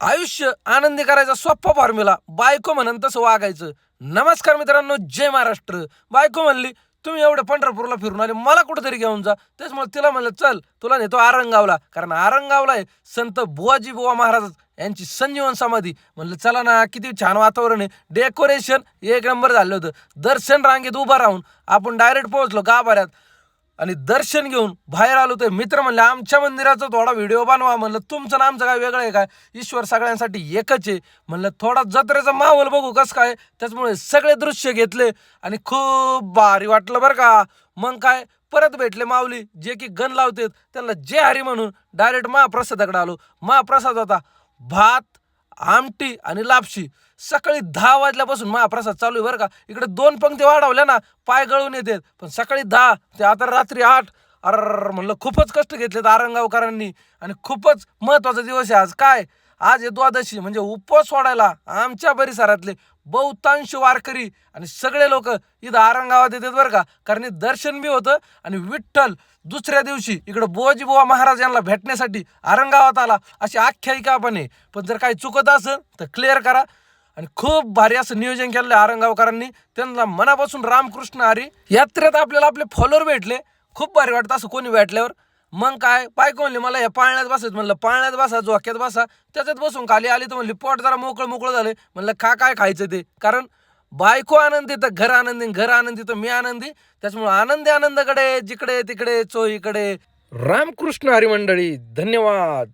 आयुष्य आनंदी करायचा सोप्पा फॉर्म्युला बायको म्हणून तसं वागायचं. नमस्कार मित्रांनो जय महाराष्ट्र. बायको म्हणली तुम्ही एवढे पंढरपूरला फिरून आले मला कुठेतरी घेऊन जा. त्याचमुळे तिला म्हणलं चल तुला नेतो आरंगावला. कारण आरंगावला आहे संत बुवाजी बुवा महाराज यांची संजीवन समाधी. म्हणलं चला ना किती छान वातावरण आहे. डेकोरेशन एक नंबर झालं होतं. दर्शन रांगेत उभं राहून आपण डायरेक्ट पोहोचलो गाभाऱ्यात. आणि दर्शन घेऊन बाहेर आलो ते मित्र म्हणले आमच्या मंदिराचा थोडा व्हिडिओ बनवा. म्हणलं तुमचं ना आमचं काय वेगळं आहे काय? ईश्वर सगळ्यांसाठी एकच आहे. म्हणलं थोडा जत्रेचा माहोल बघू कसं काय? त्याचमुळे सगळे दृश्य घेतले आणि खूप भारी वाटलं बरं का. मग काय? परत भेटले माऊली जे की गण लावतेत त्यांना जे हरी म्हणून डायरेक्ट महाप्रसादाकडे आलो. महाप्रसाद होता भात आमटी आणि लापशी. सकाळी दहा वाजल्यापासून महाप्रसाद चालू आहे बरं का. इकडे दोन पंक्ती वाढवल्या ना पाय गळून येतात. पण सकाळी दहा ते आता रात्री आठ. अर म्हणलं खूपच कष्ट घेतलेत आरंगावकरांनी. आणि खूपच महत्त्वाचा दिवस आहे आज. काय? आज हे द्वादशी म्हणजे उपवास सोडायला आमच्या परिसरातले बहुतांश वारकरी आणि सगळे लोक इथं आरंगावात येतात बरं का. कारण दर्शन बी होतं आणि विठ्ठल दुसऱ्या दिवशी इकडं बोजीबुवा बुवा महाराज यांना भेटण्यासाठी आरंगावात आला. अशी आख्यायिका पण आहे. पण जर काही चुकत असेल तर क्लिअर करा. आणि खूप भारी असं नियोजन केलेलं आहे आरंगावकरांनी. त्यांना मनापासून रामकृष्ण हरी यात्रेत आपल्याला आपले फॉलोअर भेटले. खूप भारी वाटतं असं कोणी भेटल्यावर. मग काय? बायको म्हणली मला या पाळण्यात बसायचं म्हणलं. पाळण्यात बसा झोक्यात बसा. त्याच्यात बसून खाली आली तर म्हणली पोट जरा मोकळं मोकळं झालं म्हणलं खा काय खायचं ते? कारण बायको आनंदी तर घर आनंदी घर आनंदी तर मी आनंदी. त्याच्यामुळे आनंदी आनंदाकडे जिकडे तिकडे चोहीकडे. रामकृष्ण हरिमंडळी धन्यवाद.